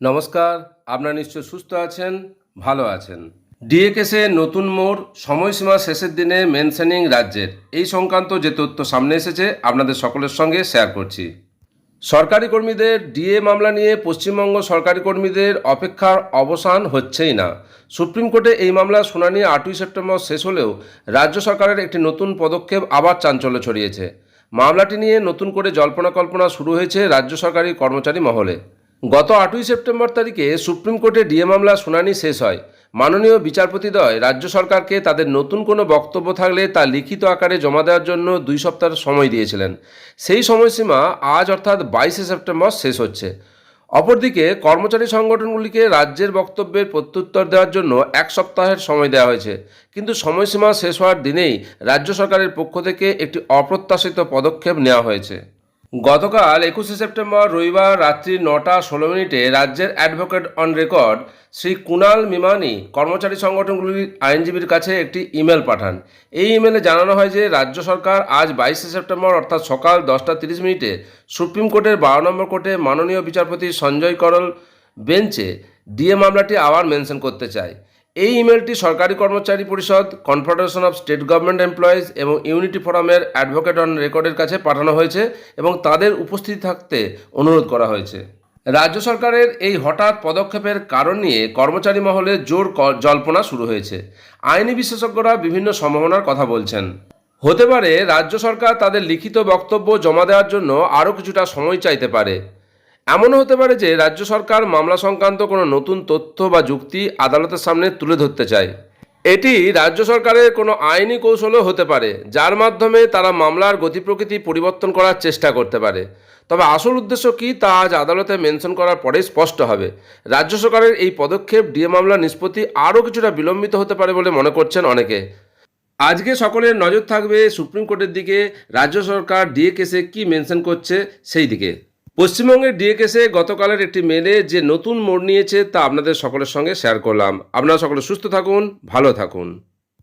নমস্কার, আপনারা নিশ্চয় সুস্থ আছেন, ভালো আছেন। ডিএ কেসে নতুন মোড়, সময়সীমা শেষের দিনে মেনশনিং রাজ্যের। এই সংক্রান্ত যে তথ্য সামনে এসেছে, আপনাদের সকলের সঙ্গে শেয়ার করছি। সরকারি কর্মীদের ডিএ মামলা নিয়ে পশ্চিমবঙ্গ সরকারি কর্মীদের অপেক্ষার অবসান হচ্ছেই না। সুপ্রিম কোর্টে এই মামলার শুনানি আটই সেপ্টেম্বর শেষ হলেও রাজ্য সরকারের একটি নতুন পদক্ষেপ আবার চাঞ্চল্য ছড়িয়েছে। মামলাটি নিয়ে নতুন করে জল্পনা কল্পনা শুরু হয়েছে রাজ্য সরকারি কর্মচারী মহলে। গত আটই সেপ্টেম্বর তারিখে সুপ্রিম কোর্টে ডিএ মামলা শুনানি শেষ হয়। মাননীয় বিচারপতিদ্বয় রাজ্য সরকারকে তাদের নতুন কোনো বক্তব্য থাকলে তা লিখিত আকারে জমা দেওয়ার জন্য দুই সপ্তাহ সময় দিয়েছিলেন। সেই সময়সীমা আজ অর্থাৎ বাইশে সেপ্টেম্বর শেষ হচ্ছে। অপরদিকে কর্মচারী সংগঠনগুলিকে রাজ্যের বক্তব্যের প্রত্যুত্তর দেওয়ার জন্য এক সপ্তাহের সময় দেওয়া হয়েছে। কিন্তু সময়সীমা শেষ হওয়ার দিনেই রাজ্য সরকারের পক্ষ থেকে একটি অপ্রত্যাশিত পদক্ষেপ নেওয়া হয়েছে। গতকাল একুশে সেপ্টেম্বর রবিবার রাত্রি নটা ষোলো মিনিটে রাজ্যের advocate on record Shri Kunal Mimani কর্মচারী সংগঠনগুলির আইনজীবীর কাছে একটি ইমেল পাঠান। এই ইমেলে জানানো হয় যে রাজ্য সরকার আজ বাইশে সেপ্টেম্বর অর্থাৎ সকাল দশটা তিরিশ মিনিটে সুপ্রিম কোর্টের বারো নম্বর কোর্টে মাননীয় বিচারপতি সঞ্জয় করল বেঞ্চে ডিএ মামলাটি আবার মেনশন করতে চায়। এই ইমেলটি সরকারি কর্মচারী পরিষদ confederation of state government employees এবং ইউনিটি ফোরামের অ্যাডভোকেট অন রেকর্ডের কাছে পাঠানো হয়েছে এবং তাদের উপস্থিত থাকতে অনুরোধ করা হয়েছে। রাজ্য সরকারের এই হঠাৎ পদক্ষেপের কারণ নিয়ে কর্মচারী মহলে জোর জল্পনা শুরু হয়েছে। আইনি বিশেষজ্ঞরা বিভিন্ন সম্ভাবনার কথা বলছেন। হতে পারে রাজ্য সরকার তাদের লিখিত বক্তব্য জমা দেওয়ার জন্য আরও কিছুটা সময় চাইতে পারে। এমনও হতে পারে যে রাজ্য সরকার মামলা সংক্রান্ত কোনো নতুন তথ্য বা যুক্তি আদালতের সামনে তুলে ধরতে চায়। এটি রাজ্য সরকারের কোনো আইনি কৌশলও হতে পারে, যার মাধ্যমে তারা মামলার গতি প্রকৃতি পরিবর্তন করার চেষ্টা করতে পারে। তবে আসল উদ্দেশ্য কী তা আজ আদালতে মেনশন করার পরেই স্পষ্ট হবে। রাজ্য সরকারের এই পদক্ষেপ, ডিএ মামলার নিষ্পত্তি আরও কিছুটা বিলম্বিত হতে পারে বলে মনে করছেন অনেকে। আজকে সকলের নজর থাকবে সুপ্রিম কোর্টের দিকে, রাজ্য সরকার ডিএ কেসে কী মেনশন করছে সেই দিকে। পশ্চিমবঙ্গের ডিএকেসে গতকালের একটি মেলে যে নতুন মোড় নিয়েছে তা আপনাদের সকলের সঙ্গে শেয়ার করলাম। আপনারা সকলে সুস্থ থাকুন, ভালো থাকুন।